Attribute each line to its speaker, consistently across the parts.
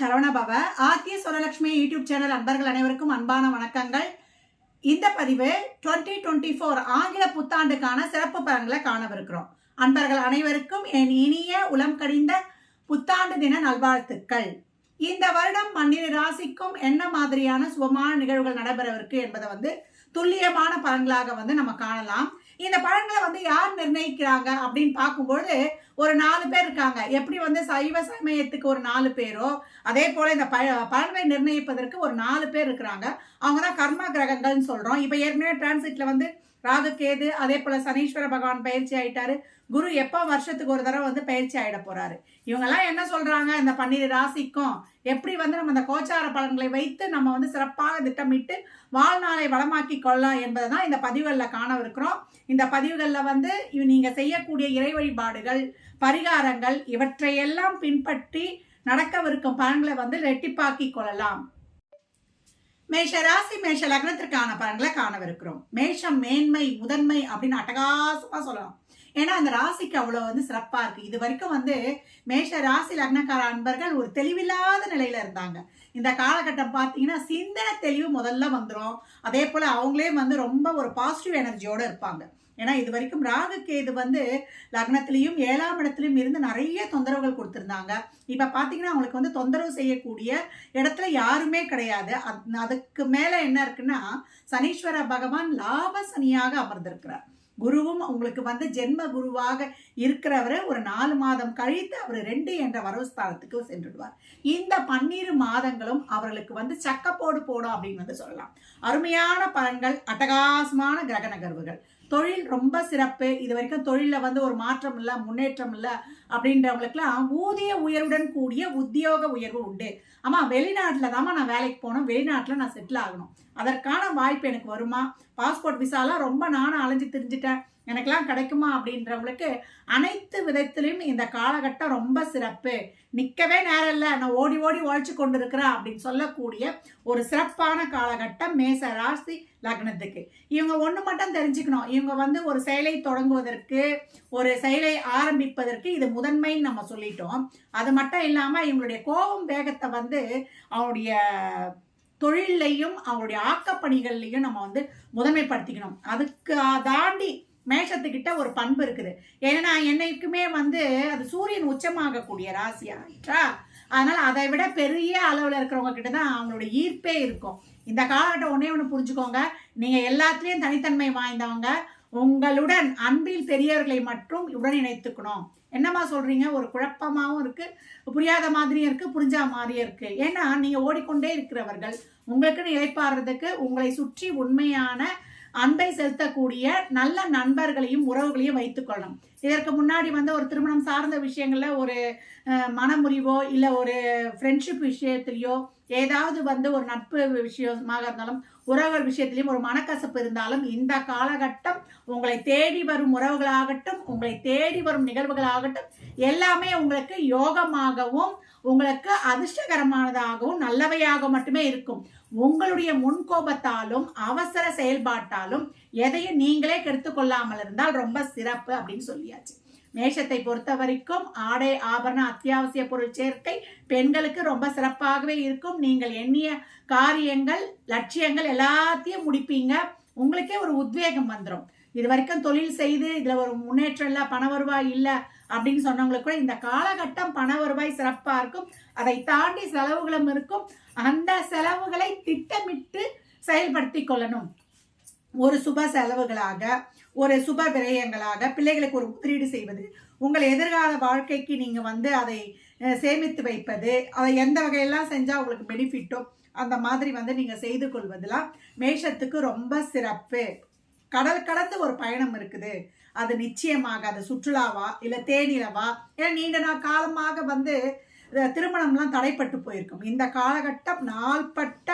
Speaker 1: Saravanabhava Aathiya Suralakshmi YouTube channel அன்பர்கள் அனைவருக்கும் அன்பான வணக்கங்கள். இந்த பதிவு 2024 டுவெண்ட்டி ஃபோர் ஆங்கில புத்தாண்டுக்கான சிறப்பு பலன்களை காணவிருக்கிறோம். அன்பர்கள் அனைவருக்கும் என் இனிய உளம் கடிந்த புத்தாண்டு தின நல்வாழ்த்துக்கள். இந்த வருடம் பன்னிரு ராசிக்கும் என்ன மாதிரியான சுபமான நிகழ்வுகள் நடைபெறவிருக்கு என்பதை வந்து துல்லியமான பலன்களாக வந்து நம்ம காணலாம். இந்த பலன்களை வந்து யார் நிர்ணயிக்கிறாங்க அப்படின்னு பார்க்கும்பொழுது ஒரு நாலு பேர் இருக்காங்க. எப்படி வந்து சைவ சமயத்துக்கு ஒரு நாலு பேரோ அதே போல இந்த ப பலன்களை நிர்ணயிப்பதற்கு ஒரு நாலு பேர் இருக்கிறாங்க. அவங்க தான் கர்ம கிரகங்கள்னு சொல்றோம். இப்போ ஏற்கனவே டிரான்சிட்ல வந்து ராகு கேது அதே போல சனீஸ்வர பகவான் பயிற்சி ஆயிட்டாரு. குரு எப்போ வருஷத்துக்கு ஒரு தடவை வந்து பயிற்சி ஆயிட போறாரு. இவங்கெல்லாம் என்ன சொல்றாங்க? இந்த பன்னிரு ராசிக்கும் எப்படி வந்து நம்ம இந்த கோச்சார பலன்களை வைத்து நம்ம வந்து சிறப்பாக திட்டமிட்டு வாழ்நாளை வளமாக்கி கொள்ளலாம் என்பதை தான் இந்த பதிவுகளில் காணவிருக்கிறோம். இந்த பதிவுகளில் வந்து இவ- நீங்க செய்யக்கூடிய இறை வழிபாடுகள் பரிகாரங்கள் இவற்றையெல்லாம் பின்பற்றி நடக்கவிருக்கும் பலன்களை வந்து ரெட்டிப்பாக்கி கொள்ளலாம். மேஷ ராசி மேஷ லக்னத்திற்கான பலன்களை காணவிருக்கிறோம். மேஷம் மேன்மை முதன்மை அப்படின்னு அட்டகாசமா சொல்லலாம். ஏன்னா அந்த ராசிக்கு அவ்வளவு வந்து சிறப்பா இருக்கு. இது வரைக்கும் வந்து மேஷ ராசி லக்னக்கார அன்பர்கள் ஒரு தெளிவில்லாத நிலையில இருந்தாங்க. இந்த காலகட்டம் பார்த்தீங்கன்னா சிந்தனை தெளிவு முதல்ல வந்துடும் அதே போல அவங்களே வந்து ரொம்ப ஒரு பாசிட்டிவ் எனர்ஜியோட இருப்பாங்க. ஏன்னா இது வரைக்கும் ராகுக்கு இது வந்து லக்னத்திலையும் ஏழாம் இடத்துலையும் இருந்து நிறைய தொந்தரவுகள் கொடுத்துருந்தாங்க. இப்போ பார்த்தீங்கன்னா அவங்களுக்கு வந்து தொந்தரவு செய்யக்கூடிய இடத்துல யாருமே கிடையாது. அத்- அதுக்கு மேலே என்ன இருக்குன்னா சனீஸ்வர பகவான் லாப சனியாக அமர்ந்திருக்கிறார். குருவும் உங்களுக்கு வந்து ஜென்ம குருவாக இருக்கிறவரை ஒரு நாலு மாதம் கழித்து அவர் ரெண்டு என்ற வரவுஸ்தானத்துக்கு சென்றுடுவார். இந்த பன்னிரு மாதங்களும் அவர்களுக்கு வந்து சக்கப்போடு போடும் அப்படின்னு வந்து சொல்லலாம். அருமையான பலன்கள் அட்டகாசமான கிரக நகர்வுகள் தொழில் ரொம்ப சிறப்பு. இது வரைக்கும் தொழிலில் வந்து ஒரு மாற்றம் இல்லை முன்னேற்றம் இல்லை அப்படின்றவங்களுக்குலாம் ஊதிய உயர்வுடன் கூடிய உத்தியோக உயர்வு உண்டு. ஆமாம் வெளிநாட்டில் தாம்மா நான் வேலைக்கு போகணும் வெளிநாட்டில் நான் செட்டில் ஆகணும். அதற்கான வாய்ப்பு எனக்கு வருமா? பாஸ்போர்ட் விசாலாம் ரொம்ப நானும் அலைஞ்சு தெரிஞ்சிட்டேன். எனக்கெல்லாம் கிடைக்குமா அப்படின்றவங்களுக்கு அனைத்து விதத்திலையும் இந்த காலகட்டம் ரொம்ப சிறப்பு. நிற்கவே நேரம் இல்லை நான் ஓடி ஓடி உழைச்சி கொண்டு இருக்கிறேன் அப்படின்னு சொல்லக்கூடிய ஒரு சிறப்பான காலகட்டம் மேச ராசி லக்னத்துக்கு. இவங்க ஒன்று மட்டும் தெரிஞ்சுக்கணும். இவங்க வந்து ஒரு செயலை தொடங்குவதற்கு ஒரு செயலை ஆரம்பிப்பதற்கு இது முதன்மைன்னு நம்ம சொல்லிட்டோம். அது மட்டும் இல்லாமல் இவங்களுடைய கோபம் வேகத்தை வந்து அவனுடைய தொழிலையும் அவங்களுடைய ஆக்கப்பணிகள்லையும் நம்ம வந்து முதன்மைப்படுத்திக்கணும். அதுக்கு தாண்டி மேஷத்துக்கிட்ட ஒரு பண்பு இருக்குது. ஏன்னா என்னைக்குமே வந்து அது சூரியன் உச்சமாகக்கூடிய ராசி ஆயிற்றா? அதனால அதை விட பெரிய அளவில் இருக்கிறவங்க கிட்ட தான் அவங்களோட ஈர்ப்பே இருக்கும். இந்த காலகட்டம் ஒன்றே ஒன்று புரிஞ்சுக்கோங்க. நீங்கள் எல்லாத்துலேயும் தனித்தன்மை வாய்ந்தவங்க. உங்களுடன் அன்பில் பெரியவர்களை மட்டும் உடன் இணைத்துக்கணும். என்னம்மா சொல்றீங்க? ஒரு குழப்பமாகவும் இருக்கு புரியாத மாதிரியும் இருக்கு புரிஞ்ச மாதிரியும் இருக்கு. ஏன்னா நீங்க ஓடிக்கொண்டே இருக்கிறவர்கள் உங்களுக்குன்னு இழைப்பாடுறதுக்கு உங்களை சுற்றி உண்மையான அன்பை செலுத்தக்கூடிய நல்ல நண்பர்களையும் உறவுகளையும் வைத்துக்கொள்ளணும் இதற்கு முன்னாடி வந்து ஒரு திருமணம் சார்ந்த விஷயங்கள்ல ஒரு மனமுறிவோ இல்லை ஒரு ஃப்ரெண்ட்ஷிப் விஷயத்திலையோ ஏதாவது வந்து ஒரு நட்பு விஷயமாக இருந்தாலும் உறவுகள் விஷயத்திலையும் ஒரு மனக்கசப்பு இருந்தாலும் இந்த காலகட்டம் உங்களை தேடி வரும் உறவுகளாகட்டும் உங்களை தேடி வரும் நிகழ்வுகளாகட்டும் எல்லாமே உங்களுக்கு யோகமாகவும் உங்களுக்கு அதிர்ஷ்டகரமானதாகவும் நல்லவையாக மட்டுமே இருக்கும். உங்களுடைய முன்கோபத்தாலும் அவசர செயல்பாட்டாலும் எதையும் நீங்களே கெடுத்து கொள்ளாமல் இருந்தால் ரொம்ப சிறப்பு அப்படின்னு சொல்லியாச்சு. மேஷத்தை பொறுத்த வரைக்கும் ஆடை ஆபரண அத்தியாவசிய பொருள் சேர்க்கை பெண்களுக்கு ரொம்ப சிறப்பாகவே இருக்கும். நீங்கள் எண்ணிய காரியங்கள் லட்சியங்கள் எல்லாத்தையும் முடிப்பீங்க. உங்களுக்கே ஒரு உத்வேகம் வந்துடும் இது வரைக்கும் தொழில் செய்து இதுல ஒரு முன்னேற்றம் இல்லை பண வருவாய் இல்லை அப்படின்னு சொன்னவங்களுக்கு கூட இந்த காலகட்டம் பண வருவாய் சிறப்பா இருக்கும். அதை தாண்டி செலவுகளும் இருக்கும். அந்த செலவுகளை திட்டமிட்டு செயல்படுத்தி கொள்ளணும். ஒரு சுப செலவுகளாக ஒரு சுப விரயங்களாக பிள்ளைகளுக்கு ஒரு முதலீடு செய்வது உங்கள் எதிர்கால வாழ்க்கைக்கு நீங்கள் வந்து அதை சேமித்து வைப்பது அதை எந்த வகையெல்லாம் செஞ்சால் உங்களுக்கு பெனிஃபிட்டோ அந்த மாதிரி வந்து நீங்கள் செய்து கொள்வதெல்லாம் மேஷத்துக்கு ரொம்ப சிறப்பு. கடல் கடந்து ஒரு பயணம் இருக்குது. அது நிச்சயமாக அது சுற்றுலாவா இல்லை தேனிலவா ஏன்னா நீண்ட நாள் காலமாக வந்து திருமணம்லாம் தடைப்பட்டு போயிருக்கும். இந்த காலகட்டம் நாள்பட்ட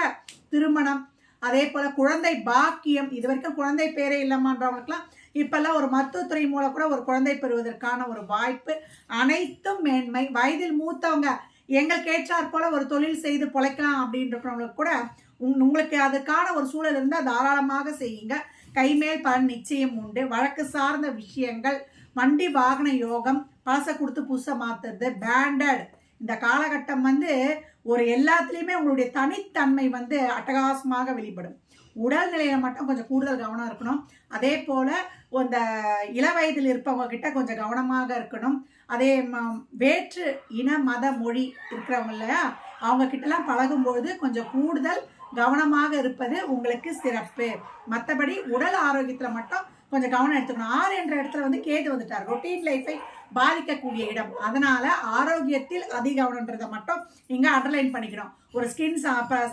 Speaker 1: திருமணம். அதே போல் குழந்தை பாக்கியம் இது வரைக்கும் குழந்தை பேரே இல்லமான்றவங்களுக்குலாம் இப்போல்லாம் ஒரு மருத்துவத்துறை மூலம் கூட ஒரு குழந்தை பெறுவதற்கான ஒரு வாய்ப்பு அனைத்தும் மேன்மை. வயதில் மூத்தவங்க எங்களுக்கு கேட்டார் போல ஒரு தொழில் செய்து பொழைக்கலாம் அப்படின்றவங்களுக்கு கூட உங்- உங்களுக்கு அதுக்கான ஒரு சூழல் இருந்தால் தாராளமாக செய்யுங்க. கைமேல் பலன் நிச்சயம் உண்டு. வழக்கு சார்ந்த விஷயங்கள் வண்டி வாகன யோகம் பழசை கொடுத்து புதுசை மாற்றுறது பேண்டட் இந்த காலகட்டம் வந்து ஒரு எல்லாத்துலேயுமே உங்களுடைய தனித்தன்மை வந்து அட்டகாசமாக வெளிப்படும். உடல்நிலையில மட்டும் கொஞ்சம் கூடுதல் கவனம் இருக்கணும். அதே போல் இந்த இள வயதில் இருப்பவங்க கிட்ட கொஞ்சம் கவனமாக இருக்கணும். அதே வேற்று இன மத மொழி இருக்கிறவங்க இல்லையா? அவங்க கிட்டலாம் பழகும்போது கொஞ்சம் கூடுதல் கவனமாக இருப்பது உங்களுக்கு சிறப்பு. மற்றபடி உடல் ஆரோக்கியத்தில் மட்டும் கொஞ்சம் கவனம் எடுத்துக்கணும். ஆறு என்ற இடத்துல வந்து கேது வந்துட்டார். ரொட்டீன் லைஃபை பாதிக்கக்கூடிய இடம். அதனால ஆரோக்கியத்தில் அதிகவனன்றதை மட்டும் இங்கே அண்டர்லைன் பண்ணிக்கணும். ஒரு ஸ்கின்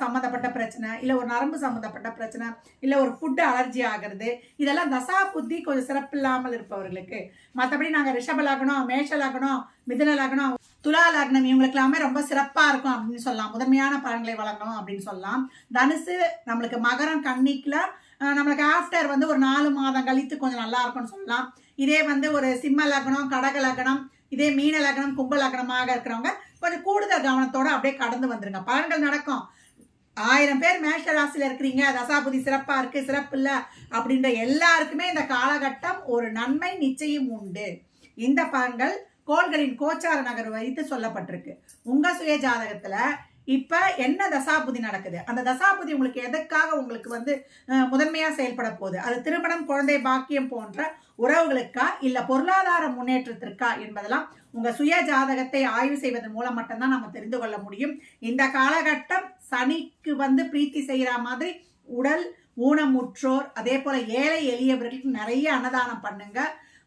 Speaker 1: சம்மந்தப்பட்ட பிரச்சனை இல்லை ஒரு நரம்பு சம்மந்தப்பட்ட பிரச்சனை இல்லை ஒரு ஃபுட்டு அலர்ஜி ஆகிறது இதெல்லாம் தசா புத்தி கொஞ்சம் சிறப்பில்லாமல் இருப்பவர்களுக்கு. மற்றபடி நாங்கள் ரிஷபலாகணும் மேஷலாகணும் மிதுனலாகணும் லக்னம் துலா லக்னம் இவங்களுக்கு எல்லாமே ரொம்ப சிறப்பாக இருக்கும் அப்படின்னு சொல்லலாம். முதன்மையான பலன்களை வழங்கணும் அப்படின்னு சொல்லலாம். தனுசு நம்மளுக்கு மகரம் கண்ணிக்கெலாம் நம்மளுக்கு ஆஃப்டர் வந்து ஒரு நாலு மாதம் கழித்து கொஞ்சம் நல்லா இருக்கும்னு சொல்லலாம். இதே வந்து ஒரு சிம்ம லக்னம் கடக லக்னம் இதே மீன லக்னம் கும்ப லக்னமாக இருக்கிறவங்க கொஞ்சம் கூடுதல் கவனத்தோட அப்படியே கடந்து வந்துருங்க. பலன்கள் நடக்கும். ஆயிரம் பேர் மேஷ ராசியில் இருக்கிறீங்க. தசாபுதி சிறப்பாக இருக்குது சிறப்பு இல்லை அப்படின்ற எல்லாருக்குமே இந்த காலகட்டம் ஒரு நன்மை நிச்சயம் உண்டு. இந்த பலன்கள் கோள்களின் கோச்சார நகர் வைத்து சொல்லப்பட்டிருக்கு. உங்கள் சுய ஜாதகத்தில் இப்ப என்ன தசாபுதி நடக்குது? அந்த தசாபுதி உங்களுக்கு எதற்காக உங்களுக்கு வந்து முதன்மையாக முதன்மையா செயல்பட போகுது? அது திருமணம் குழந்தை பாக்கியம் போன்ற உறவுகளுக்கா இல்ல பொருளாதார முன்னேற்றத்திற்கா என்பதெல்லாம் உங்க சுய ஜாதகத்தை ஆய்வு செய்வதன் மூலம் மட்டும்தான் நம்ம தெரிந்து கொள்ள முடியும். இந்த காலகட்டம் சனிக்கு வந்து பிரீத்தி செய்கிற மாதிரி உடல் ஊனமுற்றோர் அதே போல ஏழை எளியவர்களுக்கு நிறைய அன்னதானம் பண்ணுங்க.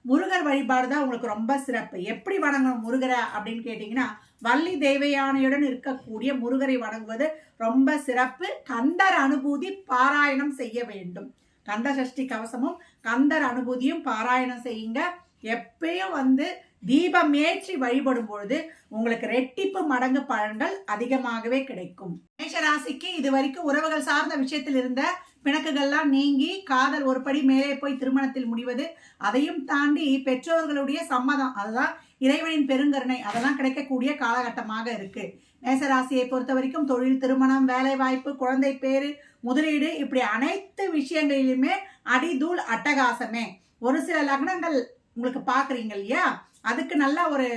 Speaker 1: முருகர் வழிபாடு தான் உங்களுக்கு ரொம்ப சிறப்பு. எப்படி வணங்கணும் முருகரை அப்படின்னு கேட்டிங்கன்னா வள்ளி தேவயானையுடன் இருக்கக்கூடிய முருகரை வணங்குவது ரொம்ப சிறப்பு. கந்தர் அனுபூதி பாராயணம் செய்ய வேண்டும். கந்த சஷ்டி கவசமும் கந்தர் அனுபூதியும் பாராயணம் செய்யுங்க. எப்பயும் வந்து தீபம் ஏற்றி வழிபடும் பொழுது உங்களுக்கு ரெட்டிப்பு மடங்கு பழங்கள் அதிகமாகவே கிடைக்கும். மேஷராசிக்கு இது வரைக்கும் உறவுகள் சார்ந்த விஷயத்தில் இருந்த பிணக்குகள்லாம் நீங்கி காதல் ஒரு படி மேலே போய் திருமணத்தில் முடிவது அதையும் தாண்டி பெற்றோர்களுடைய சம்மதம். அதுதான் இறைவனின் பெருங்கருணை. அதெல்லாம் கிடைக்கக்கூடிய காலகட்டமாக இருக்கு. மேசராசியை பொறுத்த வரைக்கும் தொழில் திருமணம் வேலை வாய்ப்பு குழந்தை பேரு முதலீடு இப்படி அனைத்து விஷயங்களிலுமே அடிதூள் அட்டகாசமே. ஒரு சில லக்னங்கள் உங்களுக்கு பாக்குறீங்க இல்லையா? அதுக்கு நல்ல ஒரு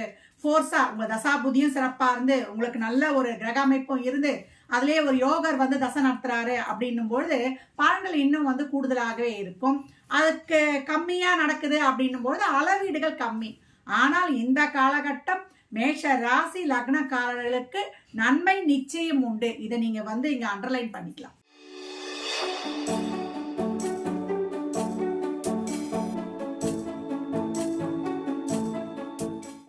Speaker 1: ஃபோர்ஸா உங்க தசாபுதியும் சிறப்பா இருந்து உங்களுக்கு நல்ல ஒரு கிரக அமைப்பும் இருந்து அதுலேயே ஒரு யோகர் வந்து தசை நடத்துறாரு அப்படின்னும் பொழுது பலன்கள் இன்னும் வந்து கூடுதலாகவே இருக்கும். அதுக்கு கம்மியா நடக்குது அப்படின்னும் பொழுது அளவீடுகள் கம்மி. ஆனால் இந்த காலகட்டம் மேஷ ராசி லக்னக்காரர்களுக்கு நன்மை நிச்சயம் உண்டு. இதை நீங்க வந்து இங்க அண்டர்லைன் பண்ணிக்கலாம்.